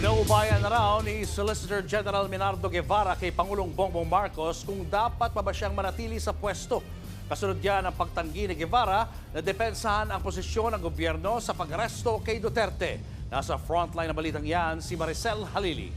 Pinaubayan na raw ni Solicitor General Minardo Guevara kay Pangulong Bongbong Marcos kung dapat pa ba siyang manatili sa pwesto. Kasunod yan ang pagtanggi ni Guevara na depensahan ang posisyon ng gobyerno sa pag-aresto kay Duterte. Nasa frontline ng balitang yan si Maricel Halili.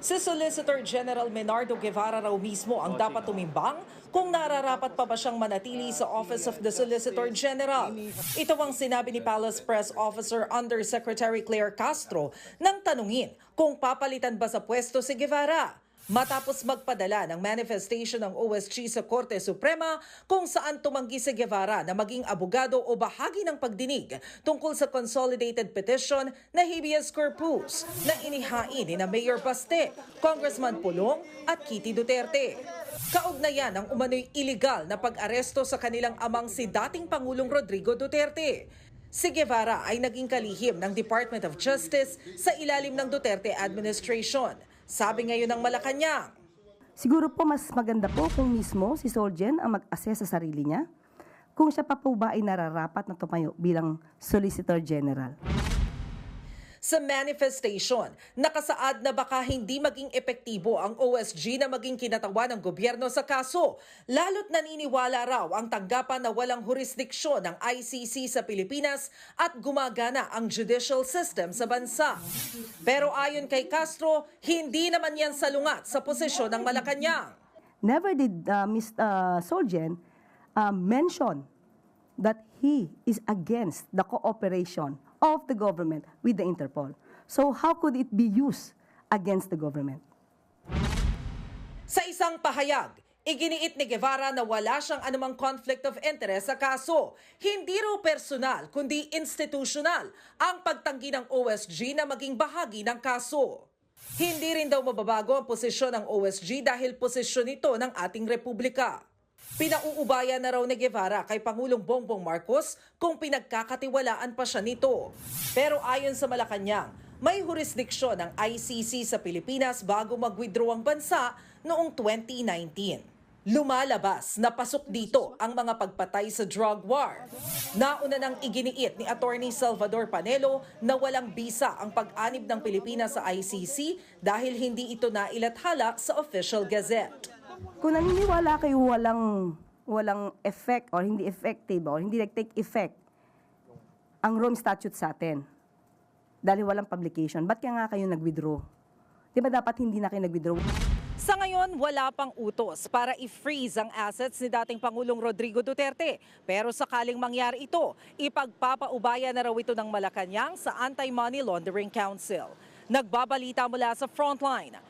Si Solicitor General Menardo Guevara raw mismo ang dapat tumimbang kung nararapat pa ba siyang manatili sa Office of the Solicitor General. Ito ang sinabi ni Palace Press Officer Undersecretary Claire Castro nang tanungin kung papalitan ba sa pwesto si Guevara. Matapos magpadala ng manifestation ng OSG sa Korte Suprema kung saan tumanggi si Guevara na maging abogado o bahagi ng pagdinig tungkol sa consolidated petition na habeas corpus na inihain ni na Mayor Baste, Congressman Pulong at Kitty Duterte. Kaugnayan ang umano'y illegal na pag-aresto sa kanilang amang si dating Pangulong Rodrigo Duterte. Si Guevara ay naging kalihim ng Department of Justice sa ilalim ng Duterte administration. Sabi ngayon ng Malacanang, Siguro po mas maganda po kung mismo si Solgen ang mag-assess sa sarili niya kung siya pa po ba ay nararapat na tumayo bilang Solicitor General. Sa manifestation, nakasaad na baka hindi maging epektibo ang OSG na maging kinatawa ng gobyerno sa kaso. Lalo't naniniwala raw ang tanggapan na walang jurisdiksyon ng ICC sa Pilipinas at gumagana ang judicial system sa bansa. Pero ayon kay Castro, hindi naman yan salungat sa posisyon ng Malacanang. Never did uh, Mr. Solgen uh, mention that he is against the cooperation of the government with the Interpol. So how could it be used against the government? Sa isang pahayag, iginiit ni Guevara na wala siyang anumang conflict of interest sa kaso. Hindi raw personal, kundi institutional ang pagtanggi ng OSG na maging bahagi ng kaso. Hindi rin daw mababago ang posisyon ng OSG dahil posisyon ito ng ating republika. Pinauubaya na raw ni Guevara kay Pangulong Bongbong Marcos kung pinagkakatiwalaan pa siya nito. Pero ayon sa Malacanang, may jurisdiksyon ng ICC sa Pilipinas bago mag-withdraw ang bansa noong 2019. Lumalabas na pasok dito ang mga pagpatay sa drug war. Nauna nang iginiit ni Attorney Salvador Panelo na walang bisa ang pag-anib ng Pilipinas sa ICC dahil hindi ito nailathala sa official gazette. Kung naniniwala kayo walang walang effect or hindi effective or hindi nag-take effect ang Rome Statute sa atin dahil walang publication, ba't kaya nga kayo nag-withdraw? Di ba dapat hindi na kayo nag-withdraw? Sa ngayon, wala pang utos para i-freeze ang assets ni dating Pangulong Rodrigo Duterte. Pero sakaling mangyari ito, ipagpapaubaya na raw ito ng Malacanang sa Anti-Money Laundering Council. Nagbabalita mula sa Frontline,